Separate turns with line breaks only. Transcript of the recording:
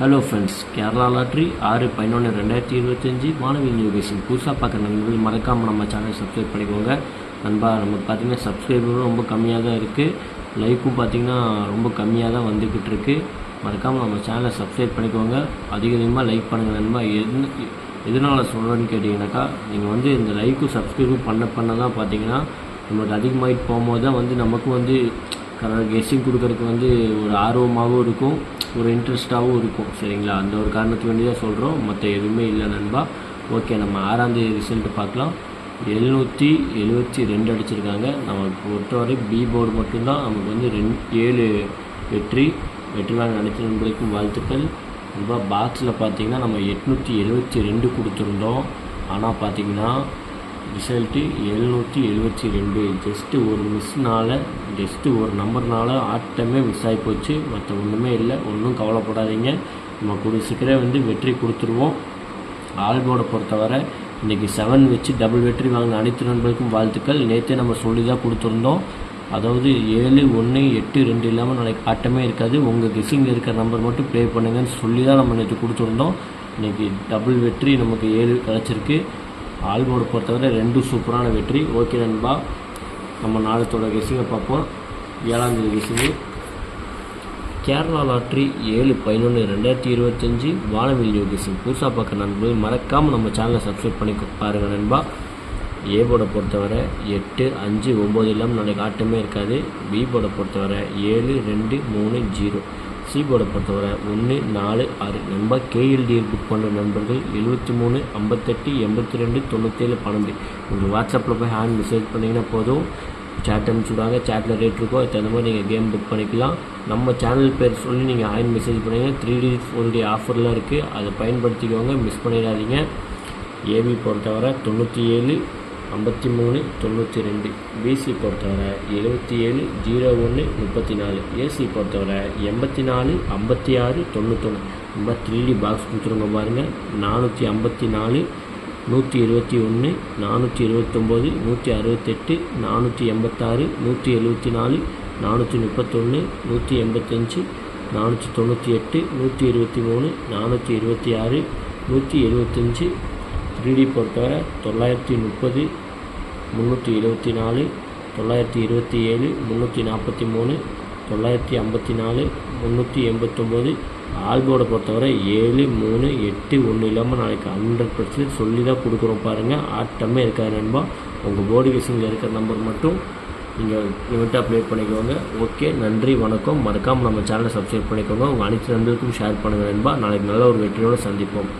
Hello friends Kerala lottery ஆறு பதினொன்று ரெண்டாயிரத்தி இருபத்தஞ்சி மாணவி நியூகேஷன் புதுசாக பார்க்குற நண்பர்கள் மறக்காமல் நம்ம சேனல் சப்ஸ்கிரைப் பண்ணிக்கோங்க. நண்பா நம்ம பார்த்திங்கன்னா சப்ஸ்கிரைபரும் ரொம்ப கம்மியாக தான் இருக்குது லைக்கும் பார்த்திங்கன்னா ரொம்ப கம்மியாக தான் வந்துக்கிட்டு இருக்குது மறக்காமல் நம்ம சேனலை சப்ஸ்கிரைப் பண்ணிக்கோங்க. அதிக அதிகமாக லைக் பண்ணுங்கள் நண்பா. எது எதனால் சொல்கிறேன்னு கேட்டிங்கனாக்கா நீங்கள் வந்து இந்த லைக்கும் சப்ஸ்கிரைபும் பண்ண பண்ண தான் பார்த்தீங்கன்னா நம்மளுக்கு அதிகமாகிட்டு போகும்போது தான் வந்து நமக்கும் வந்து கரெக்டாக கெஸ்டிங் கொடுக்குறதுக்கு வந்து ஒரு ஆர்வமாகவும் இருக்கும். ஒரு இன்ட்ரெஸ்ட்டாகவும் இருக்கும் சரிங்களா? அந்த ஒரு காரணத்துக்கு வேண்டி தான் சொல்கிறோம் மற்ற எதுவுமே இல்லை நண்பா. ஓகே நம்ம ஆறாந்தேதி ரிசல்ட்டு பார்க்கலாம். எழுநூற்றி எழுபத்தி ரெண்டு அடிச்சிருக்காங்க. நம்ம பொறுத்தவரை பி போர்டு மட்டும்தான். நமக்கு வந்து ரெண்டு ஏழு வெற்றி வெற்றி வாங்க அனைத்து நண்பர்களுக்கும் வாழ்த்துக்கள். நண்பா பாக்ஸில் பார்த்தீங்கன்னா நம்ம எட்நூற்றி எழுபத்தி ரெண்டு கொடுத்துருந்தோம். ஆனால் பார்த்தீங்கன்னா ரிசல்ட்டு எழுநூற்றி எழுபத்தி ரெண்டு. ஜஸ்ட்டு ஒரு மிஸ்னால் ஜஸ்ட்டு ஒரு நம்பர்னால் ஆட்டமே மிஸ் ஆகி போச்சு. மற்ற ஒன்றுமே இல்லை. ஒன்றும் கவலைப்படாதீங்க. நம்ம கூடிய சீக்கிரம் வந்து வெற்றி கொடுத்துருவோம். ஆல்போர்டை பொறுத்தவரை இன்றைக்கி செவன் வச்சு டபுள் வெற்றி வாங்கின அனைத்து நண்பர்களுக்கும் வாழ்த்துக்கள். நேற்றே நம்ம சொல்லி தான் கொடுத்துருந்தோம். அதாவது ஏழு ஒன்று எட்டு ரெண்டு இல்லாமல் நாளைக்கு ஆட்டமே இருக்காது. உங்கள் கெஸிங்கில் இருக்கிற நம்பர் மட்டும் ப்ளே பண்ணுங்கன்னு சொல்லி தான் நம்ம நேற்று கொடுத்துருந்தோம். இன்றைக்கி டபுள் வெற்றி நமக்கு ஏழு கிடச்சிருக்கு. ஆல்போர்டு பொறுத்தவரை ரெண்டும் சூப்பரான வெற்றி. ஓகே நண்பா. நம்ம நாளத்தோட கெஸிங்கை பார்ப்போம். ஏழாம் தேதி கெஸிங்கு கேரளா லாட்ரி ஏழு பதினொன்று ரெண்டாயிரத்தி இருபத்தஞ்சி வானவில் யோகேசிங் புதுசாக பார்க்க நண்பர்கள் மறக்காமல் நம்ம சேனலை சப்ஸ்கிரைப் பண்ணி பாருங்கள் நண்பா. ஏ போர்டை பொறுத்தவரை எட்டு அஞ்சு ஒம்பது இல்லாமல் நாளைக்கு ஆட்டமே இருக்காது. பி போர்டை பொறுத்தவரை ஏழு ரெண்டு மூணு ஜீரோ. சிபோர்டை பொறுத்தவரை ஒன்று நாலு ஆறு நண்பா கேஎல்டிஎல் புக் பண்ணுற நண்பர்கள் எழுபத்தி மூணு ஐம்பத்தெட்டு எண்பத்தி ரெண்டு தொண்ணூற்றேழு பன்னெண்டு உங்களுக்கு வாட்ஸ்அப்பில் போய் ஹேண்ட் மெசேஜ் பண்ணிங்கன்னா போதும். சேட் அனுப்பிச்சுடுவாங்க சேட்டில் ரேட் இருக்கோ அதுக்கு தகுந்த மாதிரி நீங்கள் கேம் புக் பண்ணிக்கலாம். நம்ம சேனல் பேர் சொல்லி நீங்கள் ஹேண்ட் மெசேஜ் பண்ணிங்கன்னா த்ரீ டி ஃபோர் டி ஆஃபர்லாம் இருக்குது அதை பயன்படுத்திக்கோங்க. மிஸ் பண்ணிடாதீங்க. ஏபி பொறுத்தவரை தொண்ணூற்றி ஏழு ஐம்பத்தி மூணு தொண்ணூற்றி ரெண்டு. பிசி பொறுத்தவரை எழுபத்தி ஏழு ஜீரோ ஒன்று முப்பத்தி நாலு. ஏசி பொறுத்தவரை எண்பத்தி நாலு ஐம்பத்தி ஆறு தொண்ணூத்தொன்று. ரொம்ப த்ரீடி பாக்ஸ் கொடுத்துருங்க பாருங்கள் நானூற்றி ஐம்பத்தி நாலு நூற்றி இருபத்தி ஒன்று நானூற்றி இருபத்தொம்போது நூற்றி அறுபத்தெட்டு நானூற்றி எண்பத்தாறு நூற்றி எழுபத்தி நாலு நானூற்றி முப்பத்தொன்று நூற்றி எண்பத்தஞ்சு நானூற்றி தொண்ணூற்றி எட்டு நூற்றி இருபத்தி மூணு நானூற்றி இருபத்தி ஆறு நூற்றி எழுபத்தஞ்சு த்ரீடி பொறுத்தவரை தொள்ளாயிரத்தி முப்பது முந்நூற்றி இருபத்தி நாலு தொள்ளாயிரத்தி இருபத்தி ஏழு முந்நூற்றி நாற்பத்தி மூணு தொள்ளாயிரத்தி ஐம்பத்தி நாலு முந்நூற்றி எண்பத்தொம்போது ஆல்போர்டை பொறுத்தவரை ஏழு மூணு எட்டு ஒன்று இல்லாமல் நாளைக்கு ஹண்ட்ரட் பர்சன்ட் சொல்லி தான் கொடுக்குறோம் பாருங்கள் ஆட்டமே இருக்காது நண்பா. உங்கள் போர்டு கேசிங்கில் இருக்கிற நம்பர் மட்டும் நீங்கள் லிமிட்டாக ப்ளே பண்ணிக்கோங்க. ஓகே நன்றி வணக்கம். மறக்காமல் நம்ம சேனலை சப்ஸ்கிரைப் பண்ணிக்கோங்க. உங்கள் அனைத்து நண்பர்களுக்கும் ஷேர் பண்ணுங்கள் நண்பா. நாளைக்கு நல்ல ஒரு வெற்றியோடு சந்திப்போம்.